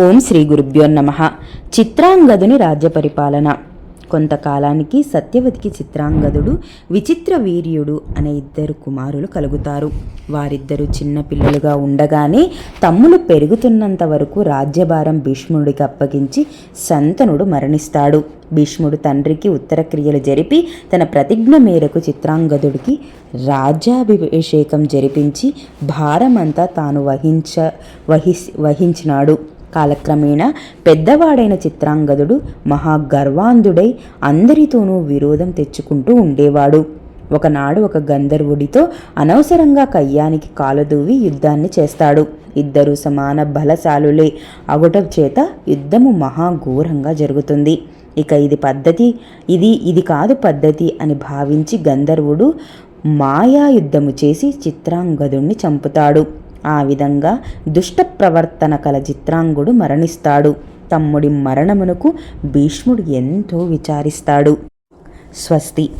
ఓం శ్రీ గురుభ్యో నమ. చిత్రాంగదుని రాజ్య పరిపాలన కొంతకాలానికి సత్యవతికి చిత్రాంగదుడు విచిత్ర వీర్యుడు అనే ఇద్దరు కుమారులు కలుగుతారు. వారిద్దరూ చిన్నపిల్లలుగా ఉండగానే తమ్ములు పెరుగుతున్నంత వరకు రాజ్యభారం భీష్ముడికి అప్పగించి సంతనుడు మరణిస్తాడు. భీష్ముడు తండ్రికి ఉత్తర క్రియలు జరిపి తన ప్రతిజ్ఞ మేరకు చిత్రాంగదుడికి రాజ్యాభిషేకం జరిపించి భారమంతా తాను వహించ వహి వహించినాడు. కాలక్రమేణా పెద్దవాడైన చిత్రాంగదుడు మహాగర్వాంధుడై అందరితోనూ విరోధం తెచ్చుకుంటూ ఉండేవాడు. ఒకనాడు ఒక గంధర్వుడితో అనవసరంగా కయ్యానికి కాలుదూవి యుద్ధాన్ని చేస్తాడు. ఇద్దరు సమాన బలశాలులే. అగుట చేత యుద్ధము మహాఘోరంగా జరుగుతుంది. ఇక ఇది పద్ధతి ఇది ఇది కాదు పద్ధతి అని భావించి గంధర్వుడు మాయా యుద్ధము చేసి చిత్రాంగదుణ్ణి చంపుతాడు. ఆ విధంగా దుష్ట ప్రవర్తన కల చిత్రాంగుడు మరణిస్తాడు. తమ్ముడి మరణమునకు భీష్ముడు ఎంతో విచారిస్తాడు. స్వస్తి.